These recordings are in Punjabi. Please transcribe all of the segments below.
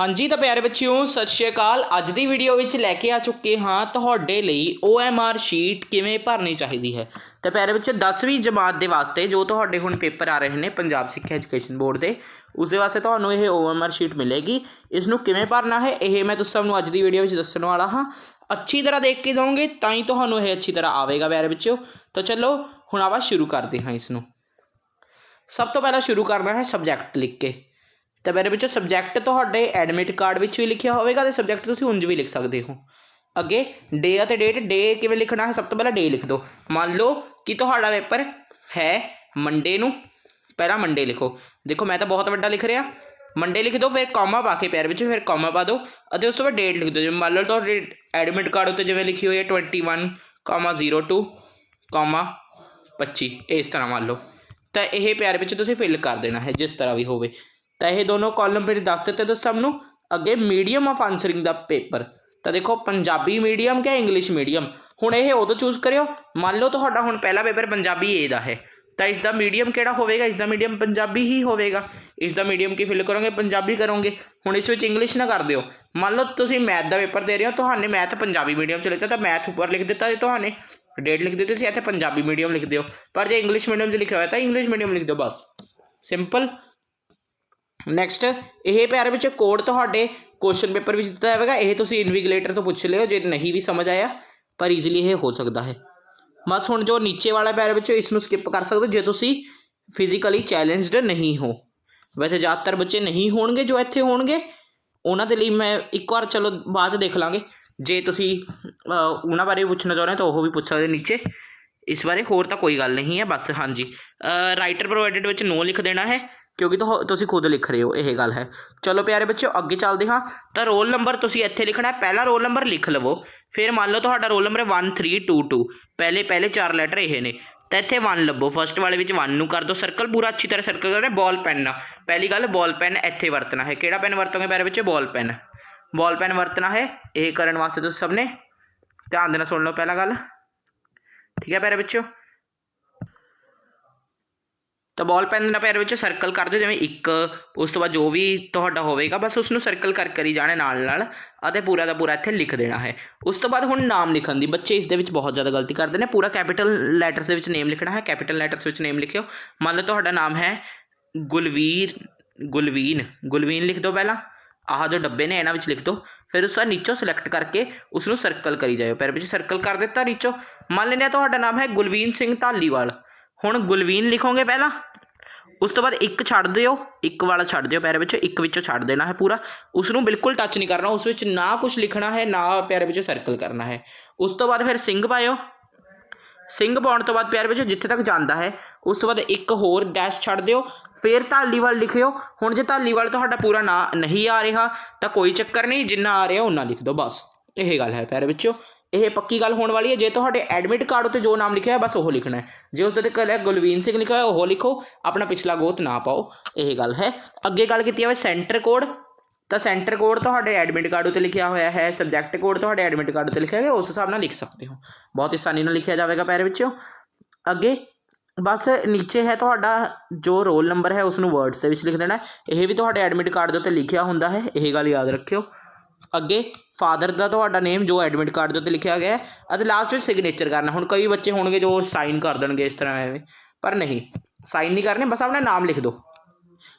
ਹਾਂਜੀ ਤਾਂ ਪਿਆਰੇ ਬੱਚਿਓ, ਸਤਿ ਸ਼੍ਰੀ ਅਕਾਲ। ਅੱਜ ਦੀ ਵੀਡੀਓ ਵਿੱਚ ਲੈ ਕੇ ਆ ਚੁੱਕੇ ਹਾਂ ਤੁਹਾਡੇ ਲਈ OMR ਸ਼ੀਟ ਕਿਵੇਂ ਭਰਨੀ ਚਾਹੀਦੀ ਹੈ। ਤੇ ਪਿਆਰੇ ਬੱਚੇ 10ਵੀਂ ਜਮਾਤ ਦੇ ਵਾਸਤੇ ਜੋ ਤੁਹਾਡੇ ਹੁਣ ਪੇਪਰ ਆ ਰਹੇ ਨੇ ਪੰਜਾਬ ਸਿੱਖਿਆ ਐਜੂਕੇਸ਼ਨ ਬੋਰਡ ਦੇ ਉਸ ਦੇ ਵਾਸਤੇ ਤੁਹਾਨੂੰ ਇਹ OMR ਸ਼ੀਟ ਮਿਲੇਗੀ। ਇਸ ਨੂੰ ਕਿਵੇਂ ਭਰਨਾ ਹੈ, ਇਹ ਮੈਂ ਤੁਸੀਂ ਸਭ ਨੂੰ ਅੱਜ ਦੀ ਵੀਡੀਓ ਵਿੱਚ ਦੱਸਣ ਵਾਲਾ ਹਾਂ। ਅੱਛੀ ਤਰ੍ਹਾਂ ਦੇਖ ਕੇ ਦੋਗੇ ਤਾਂ ਹੀ ਤੁਹਾਨੂੰ ਇਹ ਅੱਛੀ ਤਰ੍ਹਾਂ ਆਵੇਗਾ ਪਿਆਰੇ ਬੱਚਿਓ। ਤਾਂ ਚਲੋ, ਹੁਣ ਆਪਾਂ ਸ਼ੁਰੂ ਕਰਦੇ ਹਾਂ ਇਸ ਨੂੰ ਸਭ ਤੋਂ ਪਹਿਲਾਂ ਸ਼ੁਰੂ ਕਰਨਾ ਹੈ ਸਬਜੈਕਟ ਲਿਖ ਕੇ। ਤਾਂ ਮੇਰੇ ਵਿੱਚੋਂ ਸਬਜੈਕਟ ਤੁਹਾਡੇ ਐਡਮਿਟ ਕਾਰਡ ਵਿੱਚ ਵੀ ਲਿਖਿਆ ਹੋਵੇਗਾ ਤੇ ਸਬਜੈਕਟ ਤੁਸੀਂ ਉਂਝ ਵੀ ਲਿਖ ਸਕਦੇ ਹੋ। ਅੱਗੇ ਡੇ ਅਤੇ ਡੇਟ ਡੇ ਕਿਵੇਂ ਲਿਖਣਾ ਹੈ? ਸਭ ਤੋਂ ਪਹਿਲਾਂ ਡੇ ਲਿਖ ਦਿਓ। ਮੰਨ ਲਓ ਕਿ ਤੁਹਾਡਾ ਪੇਪਰ ਹੈ ਮੰਡੇ ਨੂੰ, ਪਹਿਲਾਂ ਮੰਡੇ ਲਿਖੋ। ਦੇਖੋ, ਮੈਂ ਤਾਂ ਬਹੁਤ ਵੱਡਾ ਲਿਖ ਰਿਹਾ। ਮੰਡੇ ਲਿਖ ਦਿਓ, ਫਿਰ ਕਾਮਾ ਪਾ ਕੇ ਪੈਰ ਵਿੱਚ, ਫਿਰ ਕਾਮਾ ਪਾ ਦਿਓ। ਅਤੇ ਉਸ ਤੋਂ ਬਾਅਦ ਡੇਟ ਲਿਖ ਦਿਓ। ਜਿਵੇਂ ਮੰਨ ਲਓ ਤੁਹਾਡੇ ਐਡਮਿਟ ਕਾਰਡ ਉੱਤੇ ਜਿਵੇਂ ਲਿਖੀ ਹੋਈ ਹੈ 21 ਕਾਮਾ 02 ਕਾਮਾ 25 ਇਸ ਤਰ੍ਹਾਂ ਮੰਨ ਲਓ। ਤਾਂ ਇਹ ਪਿਆਰ ਵਿੱਚ ਤੁਸੀਂ ਫਿਲ ਕਰ ਦੇਣਾ ਹੈ, ਜਿਸ ਤਰ੍ਹਾਂ ਵੀ ਹੋਵੇ। ਤਾਂ ਇਹ ਦੋਨੋਂ ਕਾਲਮ ਫਿਰ ਦੱਸ ਦਿੱਤੇ ਤੁਸੀਂ ਸਭ ਨੂੰ। ਅੱਗੇ ਮੀਡੀਅਮ ਆਫ ਆਨਸਰਿੰਗ ਦਾ ਪੇਪਰ ਤਾਂ ਦੇਖੋ, ਪੰਜਾਬੀ ਮੀਡੀਅਮ ਕਿ ਇੰਗਲਿਸ਼ ਮੀਡੀਅਮ ਹੁਣ ਇਹ ਉਦੋਂ ਚੂਜ਼ ਕਰਿਓ। ਮੰਨ ਲਓ ਤੁਹਾਡਾ ਹੁਣ ਪਹਿਲਾ ਪੇਪਰ ਪੰਜਾਬੀ ਏ ਦਾ ਹੈ। ਤਾਂ ਇਸ ਦਾ ਮੀਡੀਅਮ ਕਿਹੜਾ ਹੋਵੇਗਾ? ਇਸ ਦਾ ਮੀਡੀਅਮ ਪੰਜਾਬੀ ਹੀ ਹੋਵੇਗਾ। ਇਸ ਦਾ ਮੀਡੀਅਮ ਕੀ ਫਿਲ ਕਰੋਗੇ? ਪੰਜਾਬੀ ਕਰੋਗੇ। ਹੁਣ ਇਸ ਵਿੱਚ ਇੰਗਲਿਸ਼ ਨਾ ਕਰ ਦਿਓ। ਮੰਨ ਲਓ ਤੁਸੀਂ ਮੈਥ ਦਾ ਪੇਪਰ ਦੇ ਰਹੇ ਹੋ। ਤੁਹਾਨੂੰ ਮੈਥ ਪੰਜਾਬੀ ਮੀਡੀਅਮ ਚ ਲਿਖਤਾ ਤਾਂ ਮੈਥ ਉੱਪਰ ਲਿਖ ਦਿੱਤਾ ਜੇ ਤੁਹਾਨੇ। ਡੇਟ ਲਿਖ ਦਿੱਤੀ ਸੀ, ਇੱਥੇ ਪੰਜਾਬੀ ਮੀਡੀਅਮ ਲਿਖ ਦਿਓ। ਪਰ ਜੇ ਇੰਗਲਿਸ਼ ਮੀਡੀਅਮ 'ਚ ਲਿਖਿਆ ਹੋਇਆ ਤਾਂ ਇੰਗਲਿਸ਼ ਮੀਡੀਅਮ ਲਿਖ ਦਿਓ ਬਸ। ਸਿੰਪਲ ਨੈਕਸਟ ਇਹ ਪਿਆਰੇ ਵਿੱਚ ਕੋਡ ਤੁਹਾਡੇ ਕੁਐਸਚਨ ਪੇਪਰ ਵਿੱਚ ਦਿੱਤਾ ਹੋਵੇਗਾ ਇਹ ਤੁਸੀਂ ਇਨਵੀਗੀਲੇਟਰ ਤੋਂ ਪੁੱਛ ਲਿਓ ਜੇ ਨਹੀਂ ਵੀ ਸਮਝ ਆਇਆ ਪਰ ਈਜ਼ੀਲੀ ਇਹ ਹੋ ਸਕਦਾ ਹੈ। ਬਸ ਹੁਣ ਜੋ ਨੀਚੇ ਵਾਲਾ ਪਿਆਰੇ ਵਿੱਚ ਇਸ ਨੂੰ ਸਕਿਪ ਕਰ ਸਕਦੇ ਹੋ ਜੇ ਤੁਸੀਂ ਫਿਜ਼ੀਕਲੀ ਚੈਲੰਜਡ ਨਹੀਂ ਹੋ। ਵੈਸੇ ਜ਼ਿਆਦਾਤਰ ਬੱਚੇ ਨਹੀਂ ਹੋਣਗੇ ਜੋ ਇੱਥੇ ਹੋਣਗੇ। ਉਹਨਾਂ ਦੇ ਲਈ ਮੈਂ ਇੱਕ ਵਾਰ ਚਲੋ ਬਾਅਦ 'ਚ ਦੇਖ ਲਾਂਗੇ। ਜੇ ਤੁਸੀਂ ਅ, ਉਹਨਾਂ ਬਾਰੇ ਪੁੱਛਣਾ ਚਾਹੁੰਦੇ ਹੋ ਤਾਂ ਉਹ ਵੀ ਪੁੱਛ ਸਕਦੇ ਨੀਚੇ। ਇਸ ਬਾਰੇ ਹੋਰ ਤਾਂ ਕੋਈ ਗੱਲ ਨਹੀਂ ਹੈ ਬਸ ਹਾਂਜੀ। ਰਾਈਟਰ ਪ੍ਰੋਵਾਈਡਡ ਵਿੱਚ ਨੋ ਲਿਖ ਦੇਣਾ ਹੈ। ਕਿਉਂਕਿ ਤੁਹ- ਤੁਸੀਂ ਖੁਦ ਲਿਖ ਰਹੇ ਹੋ, ਇਹ ਗੱਲ ਹੈ। ਚਲੋ ਪਿਆਰੇ ਬੱਚਿਓ, ਅੱਗੇ ਚੱਲਦੇ ਹਾਂ। ਤਾਂ ਰੋਲ ਨੰਬਰ ਤੁਸੀਂ ਇੱਥੇ ਲਿਖਣਾ ਹੈ। ਪਹਿਲਾ ਰੋਲ ਨੰਬਰ ਲਿਖ ਲਵੋ। ਫਿਰ ਮੰਨ ਲਓ ਤੁਹਾਡਾ ਰੋਲ ਨੰਬਰ 1322 ਪਹਿਲੇ ਪਹਿਲੇ ਚਾਰ ਲੈਟਰ ਇਹ ਨੇ। ਤਾਂ ਇੱਥੇ 1 ਲੱਭੋ। ਫਸਟ ਵਾਲੇ ਵਿੱਚ 1 ਨੂੰ ਕਰ ਦਿਓ। ਸਰਕਲ ਪੂਰਾ ਅੱਛੀ ਤਰ੍ਹਾਂ ਸਰਕਲ ਕਰਨਾ ਬਾਲ ਪੈਨ ਨਾਲ ਪਹਿਲੀ ਗੱਲ ਬਾਲ ਪੈਨ ਇੱਥੇ ਵਰਤਣਾ ਹੈ। ਕਿਹੜਾ ਪੈਨ ਵਰਤੋਗੇ ਪਿਆਰੇ ਬੱਚੇ ਬਾਲ ਪੈਨ ਬਾਲ ਪੈਨ ਵਰਤਣਾ ਹੈ। ਇਹ ਕਰਨ ਵਾਸਤੇ ਤੁਸੀਂ ਸਭ ਨੇ ਧਿਆਨ ਦੇਣਾ ਸੁਣ ਲਓ ਪਹਿਲਾ ਗੱਲ। ਠੀਕ ਹੈ ਪਿਆਰੇ ਬੱਚਿਓ? ਤਾਂ ਬਾਲ ਪੈਨ ਨਾਲ ਪੈਰ ਵਿੱਚ ਸਰਕਲ ਕਰ ਦਿਓ, ਜਿਵੇਂ ਇੱਕ, ਉਸ ਤੋਂ ਬਾਅਦ ਜੋ ਵੀ ਤੁਹਾਡਾ ਹੋਵੇਗਾ, ਬਸ ਉਸ ਨੂੰ ਸਰਕਲ ਕਰ ਕਰੀ ਜਾਣਾ ਨਾਲ ਨਾਲ, ਅਤੇ ਪੂਰਾ ਦਾ ਪੂਰਾ ਇੱਥੇ ਲਿਖ ਦੇਣਾ ਹੈ। ਉਸ ਤੋਂ ਬਾਅਦ ਹੁਣ ਨਾਮ ਲਿਖਣ ਦੀ, ਬੱਚੇ ਇਸ ਦੇ ਵਿੱਚ ਬਹੁਤ ਜ਼ਿਆਦਾ ਗਲਤੀ ਕਰਦੇ ਨੇ, ਪੂਰਾ ਕੈਪੀਟਲ ਲੈਟਰਸ ਦੇ ਵਿੱਚ ਨੇਮ ਲਿਖਣਾ ਹੈ ਕੈਪੀਟਲ ਲੈਟਰਸ ਵਿੱਚ ਨੇਮ ਲਿਖਿਓ। ਮੰਨ ਲਓ ਤੁਹਾਡਾ ਨਾਮ ਹੈ ਗੁਲਵੀਰ, ਗੁਲਵੀਨ ਗੁਲਵੀਨ ਲਿਖ ਦਿਓ ਪਹਿਲਾਂ, ਆਹ ਜੋ ਡੱਬੇ ਨੇ ਇਹਨਾਂ ਵਿੱਚ ਲਿਖ ਦਿਓ, ਫਿਰ ਉਸ ਦਾ ਨੀਚੋਂ ਸਿਲੈਕਟ ਕਰਕੇ ਉਸ ਨੂੰ ਸਰਕਲ ਕਰੀ ਜਾਇਓ, ਪੈਰ ਵਿੱਚ ਸਰਕਲ ਕਰ ਦਿੱਤਾ ਨੀਚੋਂ। ਮੰਨ ਲੈਂਦੇ ਹਾਂ ਤੁਹਾਡਾ ਨਾਮ ਹੈ ਗੁਲਵੀਨ ਸਿੰਘ ਢਾਲੀਵਾਲ ਹੁਣ ਗੁਲਵੀਨ ਲਿਖੋਗੇ ਪਹਿਲਾਂ ਉਸ ਤੋਂ ਬਾਅਦ ਇੱਕ ਛੱਡ ਦਿਓ, ਇੱਕ ਵਾਲਾ ਛੱਡ ਦਿਓ ਪੈਰ ਵਿੱਚ, ਇੱਕ ਵਿੱਚੋਂ ਛੱਡ ਦੇਣਾ ਹੈ ਪੂਰਾ। ਉਸ ਨੂੰ ਬਿਲਕੁਲ ਟੱਚ ਨਹੀਂ ਕਰਨਾ, ਉਸ ਵਿੱਚ ਨਾ ਕੁਝ ਲਿਖਣਾ ਹੈ, ਨਾ ਪੈਰ ਵਿੱਚ ਸਰਕਲ ਕਰਨਾ ਹੈ। ਉਸ ਤੋਂ ਬਾਅਦ ਫਿਰ ਸਿੰਘ ਪਾਇਓ। ਸਿੰਘ ਪਾਉਣ ਤੋਂ ਬਾਅਦ ਪਿਆਰ ਵਿੱਚ ਜਿੱਥੇ ਤੱਕ ਜਾਂਦਾ ਹੈ, ਉਸ ਤੋਂ ਬਾਅਦ ਇੱਕ ਹੋਰ ਡੈਸ਼ ਛੱਡ ਦਿਓ। ਫਿਰ ਧਾਲੀਵਾਲ ਲਿਖਿਓ। ਹੁਣ ਜੇ ਧਾਲੀਵਾਲ ਤੁਹਾਡਾ ਪੂਰਾ ਨਾਂ, ਨਹੀਂ ਆ ਰਿਹਾ, ਤਾਂ ਕੋਈ ਚੱਕਰ ਨਹੀਂ, ਜਿੰਨਾ ਆ ਰਿਹਾ, ਉਹਨਾਂ ਲਿਖ ਦਿਓ, ਬਸ। ਇਹ ਗੱਲ ਹੈ ਪੈਰ ਵਿੱਚੋਂ। ਇਹ ਪੱਕੀ ਗੱਲ ਹੋਣ ਵਾਲੀ ਹੈ। ਜੇ ਤੁਹਾਡੇ ਐਡਮਿਟ ਕਾਰਡ ਉੱਤੇ ਜੋ ਨਾਮ ਲਿਖਿਆ ਹੈ, ਬਸ ਉਹ ਲਿਖਣਾ ਹੈ। ਜੇ ਉਸ ਤੇ ਕੱਲ ਗੁਲਵੀਨ ਸਿੰਘ ਲਿਖਿਆ ਹੋਇਆ, ਉਹ ਲਿਖੋ। ਆਪਣਾ ਪਿਛਲਾ ਗੋਤ ਨਾ ਪਾਓ। ਇਹ ਗੱਲ ਹੈ। ਅੱਗੇ ਗੱਲ ਕੀਤੀ ਜਾਵੇ ਸੈਂਟਰ ਕੋਡ ਤਾਂ ਸੈਂਟਰ ਕੋਡ ਤੁਹਾਡੇ ਐਡਮਿਟ ਕਾਰਡ ਉੱਤੇ ਲਿਖਿਆ ਹੋਇਆ ਹੈ। ਸਬਜੈਕਟ ਕੋਡ ਤੁਹਾਡੇ ਐਡਮਿਟ ਕਾਰਡ ਉੱਤੇ ਲਿਖਿਆ ਹੈ ਉਸ ਹਿਸਾਬ ਨਾਲ ਲਿਖ ਸਕਦੇ ਹੋ। ਬਹੁਤ ਆਸਾਨੀ ਨਾਲ ਲਿਖਿਆ ਜਾਵੇਗਾ ਪੈਰ ਵਿੱਚੋਂ। ਅੱਗੇ, ਬਸ ਨੀਚੇ ਹੈ ਤੁਹਾਡਾ ਜੋ ਰੋਲ ਨੰਬਰ ਹੈ ਉਸ ਨੂੰ ਵਰਡਸ ਦੇ ਵਿੱਚ ਲਿਖ ਦੇਣਾ ਇਹ ਵੀ ਤੁਹਾਡੇ ਐਡਮਿਟ ਕਾਰਡ ਦੇ ਉੱਤੇ ਲਿਖਿਆ ਹੁੰਦਾ ਹੈ। ਇਹ ਗੱਲ ਯਾਦ ਰੱਖਿਓ। ਅੱਗੇ ਫਾਦਰ ਦਾ ਤੁਹਾਡਾ ਨੇਮ ਜੋ ਐਡਮਿਟ ਕਾਰਡ ਦੇ ਉੱਤੇ ਲਿਖਿਆ ਗਿਆ ਹੈ, ਅਤੇ ਲਾਸਟ ਵਿੱਚ ਸਿਗਨੇਚਰ ਕਰਨਾ ਹੁਣ ਕਈ ਬੱਚੇ ਹੋਣਗੇ ਜੋ ਸਾਈਨ ਕਰ ਦੇਣਗੇ ਇਸ ਤਰ੍ਹਾਂ ਐਵੇਂ, ਪਰ ਨਹੀਂ ਸਾਈਨ ਨਹੀਂ ਕਰਨੇ, ਬਸ ਆਪਣਾ ਨਾਮ ਲਿਖ ਦਿਓ।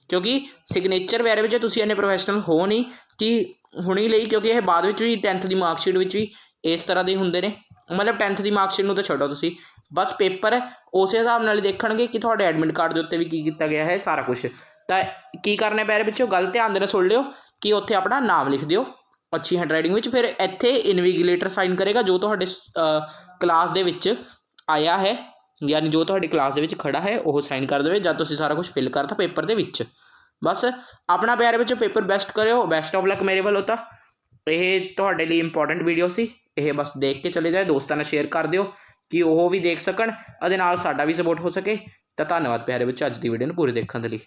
ਕਿਉਂਕਿ ਸਿਗਨੇਚਰ ਵਗੈਰਾ ਵਿੱਚ ਤੁਸੀਂ ਇੰਨੇ ਪ੍ਰੋਫੈਸ਼ਨਲ ਹੋ ਨਹੀਂ, ਕਿ ਹੁਣੀ ਲਈ, ਕਿਉਂਕਿ ਇਹ ਬਾਅਦ ਵਿੱਚ ਵੀ 10th ਦੀ ਮਾਰਕਸ਼ੀਟ ਵਿੱਚ ਵੀ ਇਸ ਤਰ੍ਹਾਂ ਦੇ ਹੁੰਦੇ ਨੇ। ਮਤਲਬ 10th ਦੀ ਮਾਰਕਸ਼ੀਟ ਨੂੰ ਤਾਂ ਛੱਡੋ ਤੁਸੀਂ। ਬਸ ਪੇਪਰ ਉਸੇ ਹਿਸਾਬ ਨਾਲ ਹੀ ਦੇਖਣਗੇ ਕਿ ਤੁਹਾਡੇ ਐਡਮਿਟ ਕਾਰਡ ਦੇ ਉੱਤੇ ਵੀ ਕੀ ਕੀਤਾ ਗਿਆ ਹੈ, ਸਾਰਾ ਕੁਝ ਤਾਂ ਕੀ ਕਰਨਾ ਪੈਰ ਵਿੱਚੋਂ ਗੱਲ ਧਿਆਨ ਦੇ ਨਾਲ ਸੁਣ ਲਿਓ ਕਿ ਉੱਥੇ ਆਪਣਾ ਨਾਮ ਲਿਖ ਦਿਓ। ਅੱਛੀ ਹੈਂਡਰਾਈਟਿੰਗ ਵਿੱਚ, ਫਿਰ ਇੱਥੇ ਇਨਵੀਗੀਲੇਟਰ ਸਾਈਨ ਕਰੇਗਾ ਜੋ ਤੁਹਾਡੇ ਕਲਾਸ ਦੇ ਵਿੱਚ ਆਇਆ ਹੈ। ਯਾਨੀ ਜੋ ਤੁਹਾਡੀ ਕਲਾਸ ਦੇ ਵਿੱਚ ਖੜਾ ਹੈ, ਉਹ ਸਾਈਨ ਕਰ ਦੇਵੇ ਜਦ ਤੁਸੀਂ ਸਾਰਾ ਕੁਝ ਫਿਲ ਕਰਤਾ ਪੇਪਰ ਦੇ ਵਿੱਚ। ਬਸ, ਆਪਣਾ ਪਿਆਰੇ ਵਿੱਚ ਪੇਪਰ ਬੈਸਟ ਕਰਿਓ। ਬੈਸਟ ਆਫ ਲੱਕ ਮੇਰੇ ਵੱਲੋਂ ਤਾਂ। ਇਹ ਤੁਹਾਡੇ ਲਈ ਇੰਪੋਰਟੈਂਟ ਵੀਡੀਓ ਸੀ। ਇਹ ਬਸ ਦੇਖ ਕੇ ਚਲੇ ਜਾਏ ਦੋਸਤਾਂ ਨਾਲ ਸ਼ੇਅਰ ਕਰ ਦਿਓ ਕਿ ਉਹ ਵੀ ਦੇਖ ਸਕਣ। ਅਤੇ ਨਾਲ ਸਾਡਾ ਵੀ ਸਪੋਰਟ ਹੋ ਸਕੇ। ਤਾਂ ਧੰਨਵਾਦ ਪਿਆਰੇ ਵਿੱਚ ਅੱਜ ਦੀ ਵੀਡੀਓ ਨੂੰ ਪੂਰੀ ਦੇਖਣ ਦੇ ਲਈ।